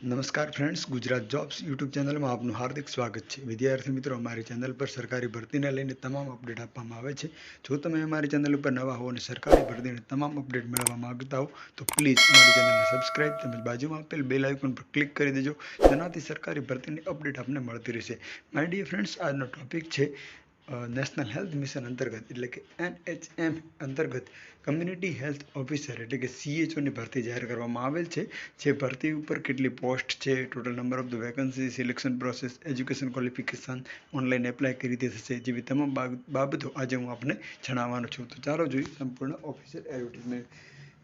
નમસ્કાર friends Gujarat jobs YouTube ચેનલમાં આપનું હાર્દિક સ્વાગત છે. વિદ્યાર્થી મિત્રો, અમારી ચેનલ પર સરકારી ભરતીને લઈને તમામ અપડેટ આપવામાં આવે છે. જો તમે અમારી ચેનલ ઉપર નવા હો અને સરકારી ભરતીને તમામ અપડેટ મેળવવા માંગતા હો, તો પ્લીઝ અમારી ચેનલને સબસ્ક્રાઇબ તેમજ બાજુમાં આપેલ બેલ આઇકોન પર ક્લિક કરી દેજો. જેનાથી સરકારી ભરતીની અપડેટ આપને મળતી રહેશે. માય ડિયર ફ્રેન્ડ્સ આજનો ટોપિક છે નેશનલ હેલ્થ મિશન અંતર્ગત, એટલે કે એનએચએમ અંતર્ગત કમ્યુનિટી હેલ્થ ઓફિસર એટલે કે સીએચઓની ભરતી જાહેર કરવામાં આવેલ છે. જે ભરતી ઉપર કેટલી પોસ્ટ છે total number of the vacancy selection process education qualification online apply કઈ રીતે થશે, જેવી તમામ બાબતો આજે હું આપને જણાવવાનો છું. તો ચાલો જોઈએ, સંપૂર્ણ officer advertisement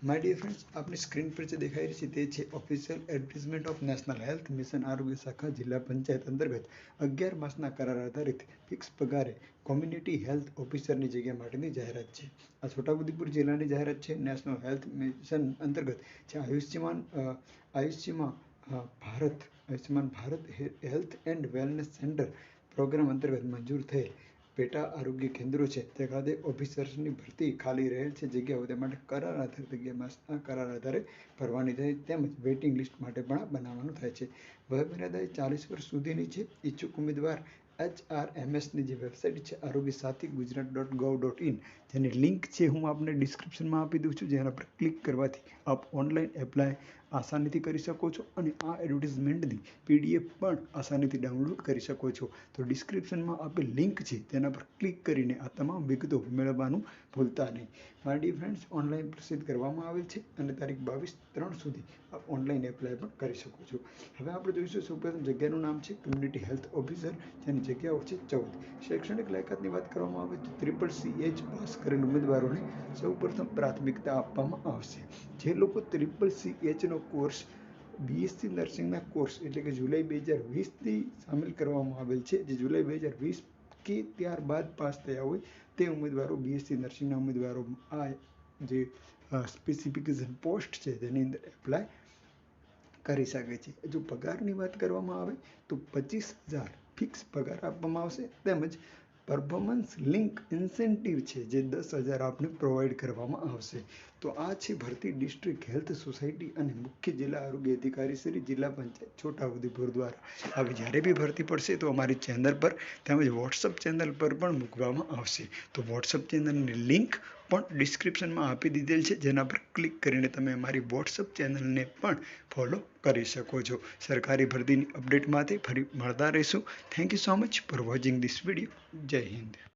my dear friends આપની સ્ક્રીન પર જે દેખાઈ રહી છે તે છે official advertisement of national health mission આરોગ્ય શાખા જિલ્લા પંચાયત અંતર્ગત અગિયાર માસના કરાર આધારિત ફિક્સ પગારે કોમ્યુનિટી હેલ્થ ઓફિસરની જગ્યા માટેની જાહેરાત છે. આ છોટાઉદેપુર જિલ્લાની જાહેરાત છે. નેશનલ હેલ્થ મિશન અંતર્ગત જે Ayushman આયુષ્યમાં Bharat, Ayushman Bharat health and wellness centre programme અંતર્ગત મંજૂર થયેલ. પેટા આરોગ્ય કેન્દ્રો છે. તે ખાતે ઓફિસર્સની ભરતી ખાલી રહેલ છે. જગ્યાઓ તે માટે કરાર આધારે જગ્યામાં કરાર આધારે ભરવાની થાય તેમજ વેઇટિંગ લિસ્ટ માટે પણ બનાવવાનું થાય છે. વયમર્યાદા ચાલીસ વર્ષ સુધીની છે. ઈચ્છુક ઉમેદવાર એચ આર એમએસની જે વેબસાઇટ છે Arogya Sathi Gujarat dot gov dot in જેની લિંક છે હું આપને ડિસ્ક્રિપ્શનમાં આપી દઉં છું, જેના પર ક્લિક કરવાથી આપ ઓનલાઈન એપ્લાય આસાનીથી કરી શકો છો અને આ એડવર્ટિઝમેન્ટની પીડીએફ પણ આસાનીથી ડાઉનલોડ કરી શકો છો. તો ડિસ્ક્રિપ્શનમાં આપેલ લિંક છે, તેના પર ક્લિક કરીને આ તમામ વિગતો મેળવવાનું ભૂલતા નહીં. મારી ડી ફ્રેન્ડ્સ ઓનલાઈન પ્રસિદ્ધ કરવામાં આવેલ છે અને તારીખ બાવીસ ત્રણ સુધી આપ ઓનલાઈન એપ્લાય પણ કરી શકો છો. હવે આપણે જોઈશું સૌપ્રથમ જગ્યાનું નામ છે કમ્યુનિટી હેલ્થ ઓફિસર જેની જગ્યાઓ છે. ચૌદ. શૈક્ષણિક લાયકાતની વાત કરવામાં આવે તો ત્રિપલ સી એચ પાસ કરેલ ઉમેદવારોને સૌપ્રથમ પ્રાથમિકતા આપવામાં આવશે. જે લોકો ત્રિપલ સી એચનો કોર્સ, બીએસસી નર્સિંગના કોર્સ એટલે કે જુલાઈ બે હજાર વીસથી સામેલ કરવામાં આવેલ છે. જે જુલાઈ બે હજાર વીસ કે ત્યારબાદ પાસ થયા હોય તે ઉમેદવારો બીએસસી નર્સિંગના ઉમેદવારો આ જે સ્પેસિફિકેશન પોસ્ટ છે તેની અંદર એપ્લાય કરી શકે છે. જો પગારની વાત કરવામાં આવે તો પચીસ હજાર ફિક્સ પગાર આપવામાં આવશે તેમજ પરફોર્મન્સ લિંક ઇન્સેન્ટિવ છે જે દસ હજાર આપને પ્રોવાઈડ કરવામાં આવશે. તો આ છે ભરતી ડિસ્ટ્રિક્ટ હેલ્થ સોસાયટી અને મુખ્ય જિલ્લા આરોગ્ય અધિકારી શ્રી જિલ્લા પંચાયત છોટાઉદેપુર દ્વારા. હવે જ્યારે બી ભરતી પડશે તો અમારી ચેનલ પર તેમજ વોટ્સઅપ ચેનલ પર પણ મૂકવામાં આવશે. તો વોટ્સઅપ ચેનલની લિંક પણ ડિસ્ક્રિપ્શનમાં આપી દીધેલ છે, જેના પર ક્લિક કરીને તમે અમારી વોટ્સઅપ ચેનલને પણ ફોલો કરી શકો છો. સરકારી ભરતીની અપડેટ માટે ફરી મળતા રહીશું. Thank you so much for watching this video જય હિન્દ.